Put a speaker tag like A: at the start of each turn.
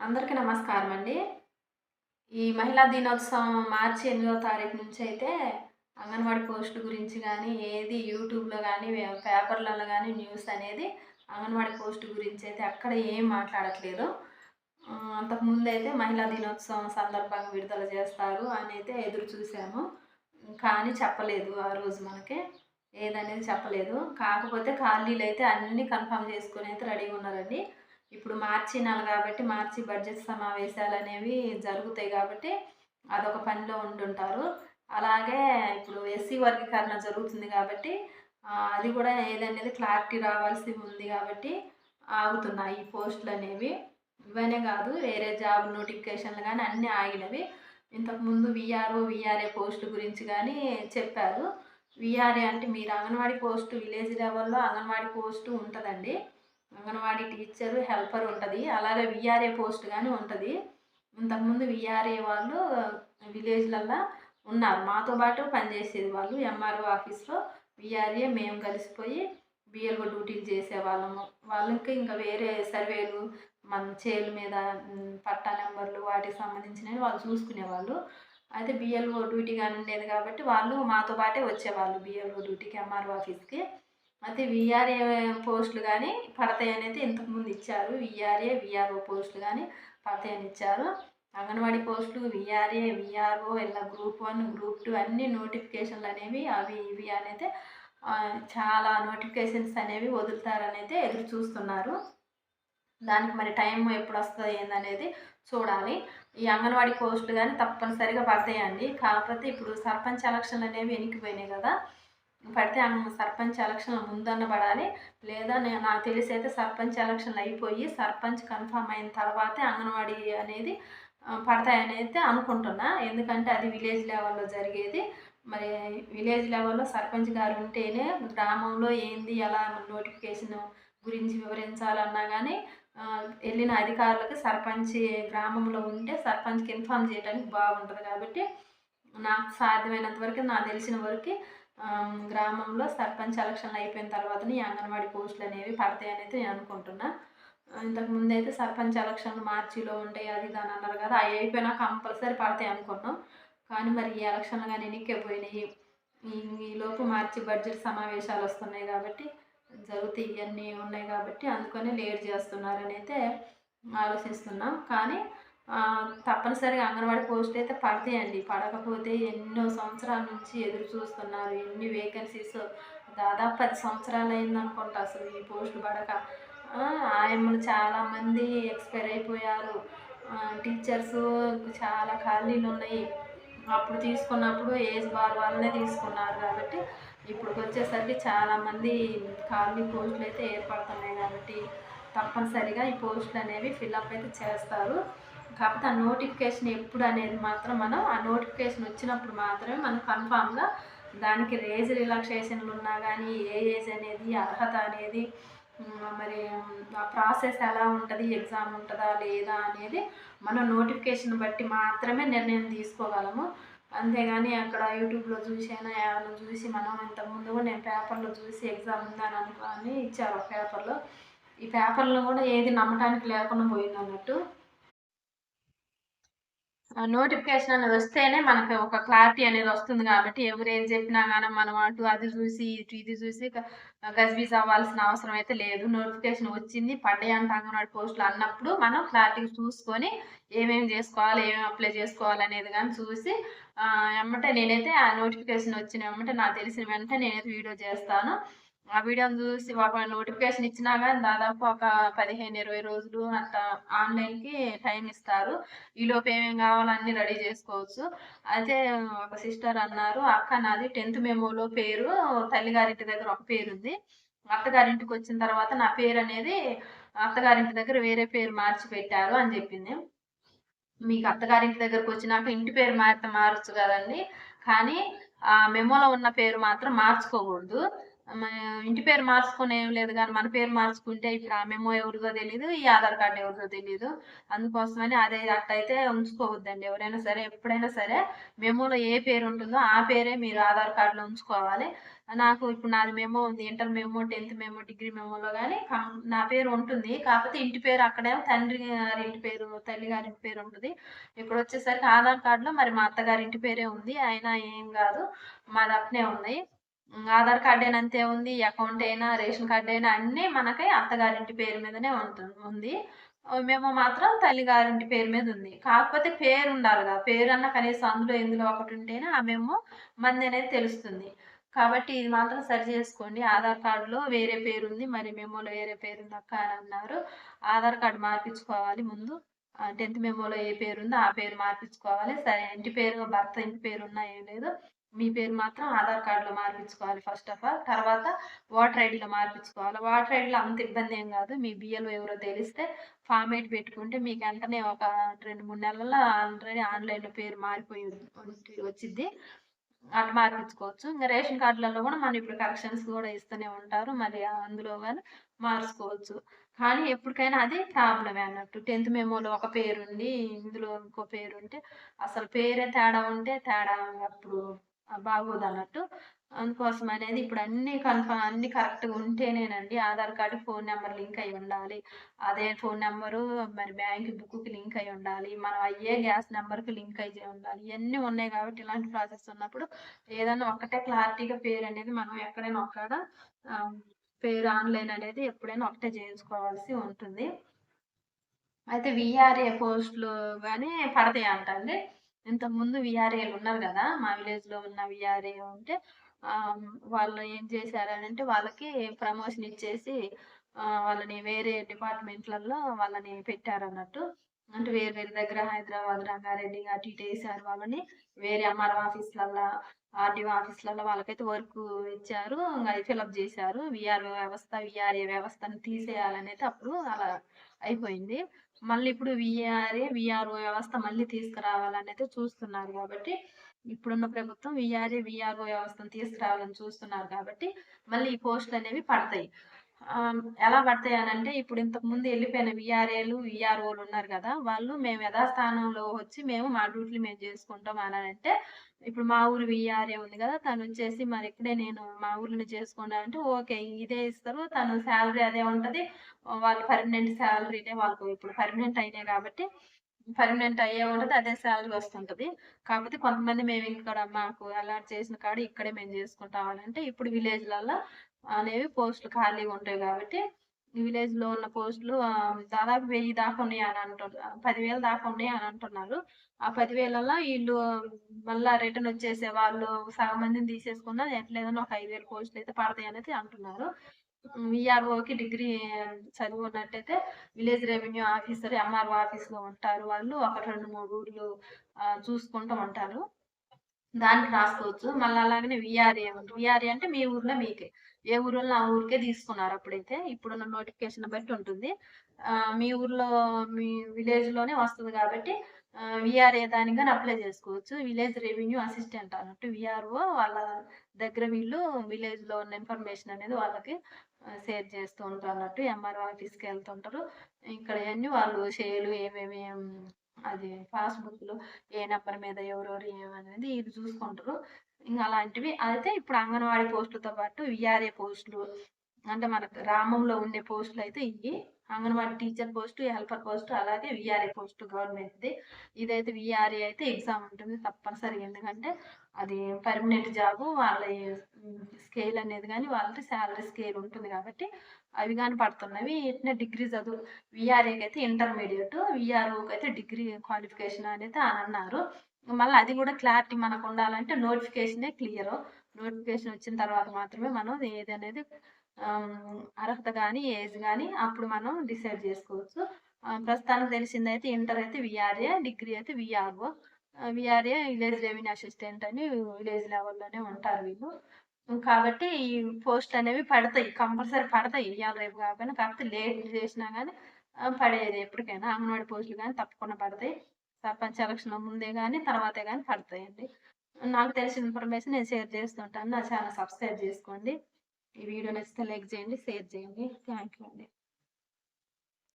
A: అందరికీ నమస్కారం అండి ఈ మహిళా దినోత్సవం మార్చి ఎనిమిదో తారీఖు నుంచి అయితే అంగన్వాడీ పోస్టుల గురించి కానీ ఏది యూట్యూబ్లో కానీ పేపర్లలో కానీ న్యూస్ అనేది అంగన్వాడి పోస్ట్ గురించి అయితే అక్కడ ఏం మాట్లాడట్లేదు. అంతకుముందు అయితే మహిళా దినోత్సవం సందర్భంగా విడుదల చేస్తారు అని అయితే ఎదురు చూసాము. కానీ చెప్పలేదు ఆ రోజు మనకి. ఏదనేది చెప్పలేదు. కాకపోతే ఖాళీలు అయితే అన్నీ కన్ఫర్మ్ చేసుకొని అయితే రెడీగా ఉన్నారండి. ఇప్పుడు మార్చి నెల కాబట్టి మార్చి బడ్జెట్ సమావేశాలు అనేవి జరుగుతాయి కాబట్టి అదొక పనిలో ఉండుంటారు. అలాగే ఇప్పుడు ఎస్సీ వర్గీకరణ జరుగుతుంది కాబట్టి అది కూడా ఏదనేది క్లారిటీ రావాల్సి ఉంది కాబట్టి ఆగుతున్నాయి ఈ పోస్టులు అనేవి ఇవనే కాదు వేరే జాబ్ నోటిఫికేషన్లు కానీ అన్నీ ఆగినవి. ఇంతకుముందు విఆర్ఓ విఆర్ఏ పోస్టు గురించి కానీ చెప్పారు. విఆర్ఏ అంటే మీరు అంగన్వాడీ పోస్టు విలేజ్ లెవెల్లో అంగన్వాడీ పోస్టు ఉంటుందండి. అంగన్వాడీ టీచర్ హెల్పర్ ఉంటుంది. అలాగే విఆర్ఏ పోస్ట్ కానీ ఉంటుంది. ఇంతకుముందు విఆర్ఏ వాళ్ళు విలేజ్లల్లో ఉన్నారు. మాతో పాటు పనిచేసేది వాళ్ళు. ఎంఆర్ఓ ఆఫీస్లో విఆర్ఏ మేము కలిసిపోయి బిఎల్ఓ డ్యూటీలు చేసేవాళ్ళము. వాళ్ళకి ఇంకా వేరే సర్వేలు మన చేలు మీద పట్టా నెంబర్లు వాటికి సంబంధించినవి వాళ్ళు చూసుకునేవాళ్ళు. అయితే బిఎల్ఓ డ్యూటీ కానీ ఉండేది కాబట్టి వాళ్ళు మాతో పాటే వచ్చేవాళ్ళు. బిఎల్ఓ డ్యూటీకి ఎంఆర్ఓ ఆఫీస్కి. అయితే విఆర్ఏ పోస్టులు కానీ పడతాయి అనేది ఇంతకుముందు ఇచ్చారు. విఆర్ఏ విఆర్ఓ పోస్టులు కానీ పడతాయని ఇచ్చారు. అంగన్వాడీ పోస్టులు విఆర్ఏ విఆర్ఓ ఇలా గ్రూప్ వన్ గ్రూప్ టూ అన్ని నోటిఫికేషన్లు అనేవి అవి ఇవి అనేది చాలా నోటిఫికేషన్స్ అనేవి వదులుతారనైతే ఎదురు చూస్తున్నారు. దానికి మరి టైం ఎప్పుడు వస్తుంది ఏందనేది చూడాలి. ఈ అంగన్వాడీ పోస్టులు కానీ తప్పనిసరిగా పడతాయండి. కాకపోతే ఇప్పుడు సర్పంచ్ ఎలక్షన్లు అనేవి వెనికిపోయినాయి కదా. పడితే ఆమె సర్పంచ్ ఎలక్షన్లు ముందన్న పడాలి లేదా నేను నాకు తెలిసి అయితే సర్పంచ్ ఎలక్షన్లు అయిపోయి సర్పంచ్ కన్ఫర్మ్ అయిన తర్వాతే అంగన్వాడీ అనేది పడతాయని అయితే అనుకుంటున్నా. ఎందుకంటే అది విలేజ్ లెవెల్లో జరిగేది. మరి విలేజ్ లెవెల్లో సర్పంచ్ గారు ఉంటేనే గ్రామంలో ఏంది ఎలా నోటిఫికేషన్ గురించి వివరించాలన్నా కానీ వెళ్ళిన అధికారులకు సర్పంచ్ గ్రామంలో ఉంటే సర్పంచ్కి ఇన్ఫామ్ చేయడానికి బాగుంటుంది కాబట్టి నాకు సాధ్యమైనంత వరకు నాకు తెలిసిన వరకు గ్రామంలో సర్పంచ్ ఎలక్షన్లు అయిపోయిన తర్వాతనే ఈ అంగన్వాడీ పోస్టులు అనేవి పడతాయని అయితే నేను అనుకుంటున్నా. ఇంతకుముందు ఇంతకు ముందు అయితే సర్పంచ్ ఎలక్షన్లు మార్చిలో ఉంటాయి అది దాని అన్నారు కదా అవి అయిపోయినా కంపల్సరీ పడతాయి అనుకున్నాం. కానీ మరి ఈ ఎలక్షన్లు కానీ ఎన్నికే ఈలోపు ఈ లోపు మార్చి బడ్జెట్ సమావేశాలు వస్తున్నాయి కాబట్టి జరుగుతాయి ఇవన్నీ ఉన్నాయి కాబట్టి అందుకని లేట్ చేస్తున్నారని అయితే ఆలోచిస్తున్నాం. కానీ తప్పనిసరిగా అంగన్వాడీ పోస్ట్ అయితే పడతాయండి. పడకపోతే ఎన్నో సంవత్సరాల నుంచి ఎదురు చూస్తున్నారు. ఎన్ని వేకెన్సీస్ దాదాపు పది సంవత్సరాలు అయిందనుకుంటా అసలు ఈ పోస్టులు పడక. ఆయమ్మలు చాలామంది ఎక్స్పైర్ అయిపోయారు. టీచర్స్ చాలా ఖాళీలు ఉన్నాయి. అప్పుడు తీసుకున్నప్పుడు ఏజ్ బార్ వాళ్ళనే తీసుకున్నారు కాబట్టి ఇప్పుడు వచ్చేసరికి చాలామంది ఖాళీ పోస్టులు అయితే ఏర్పడుతున్నాయి కాబట్టి తప్పనిసరిగా ఈ పోస్టులు అనేవి ఫిల్అప్ అయితే చేస్తారు. కాకపోతే ఆ నోటిఫికేషన్ ఎప్పుడు అనేది మాత్రం మనం ఆ నోటిఫికేషన్ వచ్చినప్పుడు మాత్రమే మనం కన్ఫామ్గా దానికి ఏజ్ రిలాక్సేషన్లు ఉన్నా కానీ ఏ ఏజ్ అనేది అర్హత అనేది మరి ఆ ప్రాసెస్ ఎలా ఉంటుంది ఎగ్జామ్ ఉంటుందా లేదా అనేది మనం నోటిఫికేషన్ బట్టి మాత్రమే నిర్ణయం తీసుకోగలము. అంతేగాని అక్కడ యూట్యూబ్లో చూసైనా ఏమైనా చూసి మనం ఇంతకుముందు కూడా నేను పేపర్లో చూసి ఎగ్జామ్ ఉందని అనుకోని ఇచ్చారు ఆ పేపర్లో. ఈ పేపర్లో కూడా ఏది నమ్మటానికి లేకుండా పోయింది అన్నట్టు. నోటిఫికేషన్ అనేది వస్తేనే మనకి ఒక క్లారిటీ అనేది వస్తుంది కాబట్టి ఎవరు ఏం చెప్పినా కానీ మనం అటు అది చూసి ఇటు ఇది చూసి గజ్బీజ్ అవ్వాల్సిన అవసరం అయితే లేదు. నోటిఫికేషన్ వచ్చింది పడ్డాయి అంటే అంగన్వాడి పోస్టులు అన్నప్పుడు మనం క్లారిటీగా చూసుకొని ఏమేమి చేసుకోవాలి ఏమేమి అప్లై చేసుకోవాలి అనేది కానీ చూసి ఆ, నేనైతే ఆ నోటిఫికేషన్ వచ్చిన ఎమ్మటే నాకు తెలిసిన వెంటనే నేనైతే వీడియో చేస్తాను. ఆ వీడియోని చూసి ఒక నోటిఫికేషన్ ఇచ్చినా కానీ దాదాపు ఒక పదిహేను ఇరవై రోజులు అంత ఆన్లైన్కి టైం ఇస్తారు. ఈలోపు ఏమేమి కావాలన్నీ రెడీ చేసుకోవచ్చు. అయితే ఒక సిస్టర్ అన్నారు అక్క నాది టెన్త్ మెమోలో పేరు తల్లిగారింటి దగ్గర ఒక పేరు ఉంది. అత్తగారింటికి వచ్చిన తర్వాత నా పేరు అనేది అత్తగారింటి దగ్గర వేరే పేరు మార్చి పెట్టారు అని చెప్పింది. మీకు అత్తగారింటి దగ్గరకు వచ్చినాక ఇంటి పేరు మారితే మారచ్చు కదండి. కానీ ఆ మెమోలో ఉన్న పేరు మాత్రం మార్చుకోకూడదు. మన ఇంటి పేరు మార్చుకునేం లేదు కానీ మన పేరు మార్చుకుంటే ఇప్పుడు ఆ మెమో ఎవరిదో తెలియదు ఈ ఆధార్ కార్డు ఎవరిదో తెలియదు అందుకోసమని అదే అట్టయితే ఉంచుకోవద్దండి ఎవరైనా సరే ఎప్పుడైనా సరే మెమోలో ఏ పేరు ఉంటుందో ఆ పేరే మీరు ఆధార్ కార్డులో ఉంచుకోవాలి. నాకు ఇప్పుడు నాది మెమో ఉంది inter memo tenth memo degree మెమోలో కానీ నా పేరు ఉంటుంది. కాకపోతే ఇంటి పేరు అక్కడేమో తండ్రి గారి ఇంటి పేరు తల్లి గారి ఇంటి పేరు ఉంటుంది. ఇక్కడ వచ్చేసరికి ఆధార్ కార్డులో మరి మా అత్తగారి ఇంటి పేరే ఉంది అయినా ఏం కాదు. మాది అట్నే ఉన్నాయి ఆధార్ కార్డ్ అయినా అంతే ఉంది అకౌంట్ అయినా రేషన్ కార్డ్ అయినా అన్నీ మనకి అత్తగారింటి పేరు మీదనే ఉంటుంది ఉంది. మేము మాత్రం తల్లిగారింటి పేరు మీద ఉంది. కాకపోతే పేరు ఉండాలి కదా పేరు అన్న కనీసం అందులో ఇందులో ఒకటి ఉంటేనే ఆ మేము మంది అనేది తెలుస్తుంది. కాబట్టి ఇది మాత్రం సరి చేసుకోండి. ఆధార్ కార్డులో వేరే పేరు ఉంది మరి మెమోలో వేరే పేరు ఉంది అక్క అని అన్నారు. ఆధార్ కార్డు మార్పించుకోవాలి ముందు. టెన్త్ మెమోలో ఏ పేరు ఉందో ఆ పేరు మార్పించుకోవాలి. సరే ఇంటి పేరు భర్త ఇంటి పేరు ఉన్నా ఏం లేదు. మీ పేరు మాత్రం ఆధార్ కార్డులో మార్పించుకోవాలి ఫస్ట్ ఆఫ్ ఆల్ తర్వాత వాటర్ ఐడిలో మార్పించుకోవాలి. వాటర్ ఐడిలో అంత ఇబ్బంది ఏం కాదు. మీ బియ్యలు ఎవరో తెలిస్తే ఫామ్ ఎయిట్ పెట్టుకుంటే మీకు వెంటనే ఒక రెండు మూడు నెలల్లో ఆల్రెడీ ఆన్లైన్లో పేరు మారిపోయి వచ్చింది అటు మార్పించుకోవచ్చు. ఇంకా రేషన్ కార్డులలో కూడా మనం ఇప్పుడు కరెక్షన్స్ కూడా ఇస్తూనే ఉంటారు. మరి అందులో కానీ మార్చుకోవచ్చు. కానీ ఎప్పటికైనా అది ప్రాబ్లమే అన్నట్టు. టెన్త్ మెమోలో ఒక పేరు ఉండి ఇందులో ఇంకో పేరు ఉంటే అసలు పేరే తేడా ఉంటే తేడా అప్పుడు బాగోదు అన్నట్టు అందుకోసం అనేది ఇప్పుడు అన్ని కన్ఫర్మ్ అన్ని కరెక్ట్గా ఉంటేనేనండి Aadhaar card phone number link అయి ఉండాలి. అదే ఫోన్ నెంబరు మరి బ్యాంక్ బుక్కి లింక్ అయి ఉండాలి. మనం అయ్యే గ్యాస్ నెంబర్కి లింక్ అయి ఉండాలి. ఇవన్నీ ఉన్నాయి కాబట్టి ఇలాంటి ప్రాసెస్ ఉన్నప్పుడు ఏదైనా ఒక్కటే క్లారిటీగా పేరు అనేది మనం ఎక్కడైనా ఒక్కడ పేరు ఆన్లైన్ అనేది ఎప్పుడైనా ఒకటే చేయించుకోవాల్సి ఉంటుంది. అయితే విఆర్ఏ పోస్టులు కానీ పడతాయి అంటండి ఇంతకుముందు విఆర్ఏలు ఉన్నారు కదా? మా విలేజ్లో ఉన్న విఆర్ఏ ఉంటే వాళ్ళు ఏం చేశారనంటే వాళ్ళకి ప్రమోషన్ ఇచ్చేసి వాళ్ళని వేరే డిపార్ట్మెంట్లలో వాళ్ళని పెట్టారన్నట్టు. అంటే వేరే వేరే దగ్గర హైదరాబాద్ రంగారెడ్డి అటు ఇటు వేసారు వాళ్ళని. వేరే ఎంఆర్ఓ ఆఫీస్లల్లో ఆర్డీఓ ఆఫీస్లలో వాళ్ళకైతే వర్క్ ఇచ్చారు. అది ఫిలప్ చేశారు. విఆర్ఓ వ్యవస్థ విఆర్ఏ వ్యవస్థను తీసేయాలని అయితే అప్పుడు అలా అయిపోయింది. మళ్ళీ ఇప్పుడు విఆర్ఏ విఆర్ఓ వ్యవస్థ మళ్ళీ తీసుకురావాలని అయితే చూస్తున్నారు కాబట్టి ఇప్పుడున్న ప్రభుత్వం విఆర్ఏ విఆర్ఓ వ్యవస్థను తీసుకురావాలని చూస్తున్నారు కాబట్టి మళ్ళీ ఈ పోస్టులు అనేవి పడతాయి. ఎలా పడతాయి అని అంటే ఇప్పుడు ఇంతకు ముందు వెళ్ళిపోయిన విఆర్ఏలు విఆర్ఓలు ఉన్నారు కదా వాళ్ళు మేము యథాస్థానంలో వచ్చి మేము మా డ్యూటీలు మేము చేసుకుంటాం అని అంటే ఇప్పుడు మా ఊరు విఆర్ఏ ఉంది కదా తను వచ్చేసి మరి ఇక్కడే నేను మా ఊర్లో చేసుకున్నా అంటే ఓకే ఇదే ఇస్తారు తను శాలరీ అదే ఉంటది వాళ్ళు పర్మనెంట్ శాలరీనే వాళ్ళకు ఇప్పుడు పర్మనెంట్ అయినాయి కాబట్టి పర్మనెంట్ అయ్యే ఉంటుంది అదే శాలరీ వస్తుంటుంది. కాకపోతే కొంతమంది మేము ఇక్కడ మాకు అలాట్ చేసిన కాడ ఇక్కడే మేము చేసుకుంటాం అంటే ఇప్పుడు విలేజ్లలో అనేవి పోస్టులు ఖాళీగా ఉంటాయి కాబట్టి విలేజ్లో ఉన్న పోస్టులు దాదాపు వెయ్యి దాకా ఉన్నాయి అని అంటున్నారు పదివేలు దాకా ఉన్నాయి అని అంటున్నారు. ఆ పదివేలలో వీళ్ళు మళ్ళా రిటర్న్ వచ్చేసే వాళ్ళు సగం మందిని తీసేసుకున్నా ఎట్లేదన్నా ఒక ఐదు వేల పోస్టులు అయితే పడతాయి అనేది అంటున్నారు. విఆర్ఓకి డిగ్రీ చదువు ఉన్నట్టయితే విలేజ్ రెవెన్యూ ఆఫీసర్ ఎంఆర్ఓ ఆఫీస్లో ఉంటారు. వాళ్ళు ఒక రెండు మూడు ఊర్లు చూసుకుంటూ ఉంటారు. దానికి రాసుకోవచ్చు. మళ్ళీ అలాగనే విఆర్ఏ విఆర్ఏ అంటే మీ ఊర్లో మీకే. ఏ ఊరు ఆ ఊరికే తీసుకున్నారు అప్పుడైతే. ఇప్పుడున్న నోటిఫికేషన్ బట్టి ఉంటుంది. మీ ఊర్లో మీ విలేజ్లోనే వస్తుంది కాబట్టి విఆర్ఏ దానికి కానీ అప్లై చేసుకోవచ్చు. విలేజ్ రెవెన్యూ అసిస్టెంట్ అన్నట్టు విఆర్ఓ వాళ్ళ దగ్గర వీళ్ళు విలేజ్లో ఉన్న ఇన్ఫర్మేషన్ అనేది వాళ్ళకి షేర్ చేస్తూ ఉంటారు అన్నట్టు ఎంఆర్ఓ ఆఫీస్కి వెళ్తుంటారు. ఇక్కడ అన్నీ వాళ్ళు షేర్లు ఏమేమి అది పాస్బుక్లు ఏ నెంబర్ మీద ఎవరెవరు ఏమనేది ఇది చూసుకుంటారు. ఇంకా అలాంటివి. అయితే ఇప్పుడు అంగన్వాడీ పోస్టులతో పాటు విఆర్ఏ పోస్టులు అంటే మన గ్రామంలో ఉండే పోస్టులు అయితే ఇవి. Anganwadi teacher post helper post అలాగే విఆర్ఏ పోస్ట్ గవర్నమెంట్ది. ఇదైతే విఆర్ఏ అయితే ఎగ్జామ్ ఉంటుంది తప్పనిసరి ఎందుకంటే అది పర్మనెంట్ జాబు వాళ్ళ స్కేల్ అనేది కానీ వాళ్ళకి శాలరీ స్కేల్ ఉంటుంది కాబట్టి అవి కానీ పడుతున్నవి. ఇట్లా డిగ్రీ చదువు విఆర్ఏకి అయితే ఇంటర్మీడియట్ విఆర్ఓకి అయితే డిగ్రీ క్వాలిఫికేషన్ అనేది అని అన్నారు. మళ్ళీ అది కూడా క్లారిటీ మనకు ఉండాలంటే నోటిఫికేషనే క్లియర్ నోటిఫికేషన్ వచ్చిన తర్వాత మాత్రమే మనం ఏది అనేది అర్హత కానీ ఏజ్ కానీ అప్పుడు మనం డిసైడ్ చేసుకోవచ్చు. ప్రస్తుతానికి తెలిసిందైతే ఇంటర్ అయితే విఆర్ఏ డిగ్రీ అయితే VRO VRA village revenue assistant అని విలేజ్ లెవెల్లోనే ఉంటారు వీళ్ళు. కాబట్టి ఈ పోస్ట్ అనేవి పడతాయి కంపల్సరీ పడతాయి ఇవాళ రేపు కాకపోయినా. కాకపోతే లేట్ చేసినా కానీ పడేది ఎప్పటికైనా. అంగన్వాడి పోస్టులు కానీ తప్పకుండా పడతాయి. సర్పంచ్ ఎలక్షన్ ముందే కానీ తర్వాతే కానీ పడతాయండి. నాకు తెలిసిన ఇన్ఫర్మేషన్ నేను షేర్ చేస్తుంటాను. నా ఛానల్ సబ్స్క్రైబ్ చేసుకోండి. ఈ వీడియో నచ్చితే లైక్ చేయండి షేర్ చేయండి. థ్యాంక్ యూ అండి.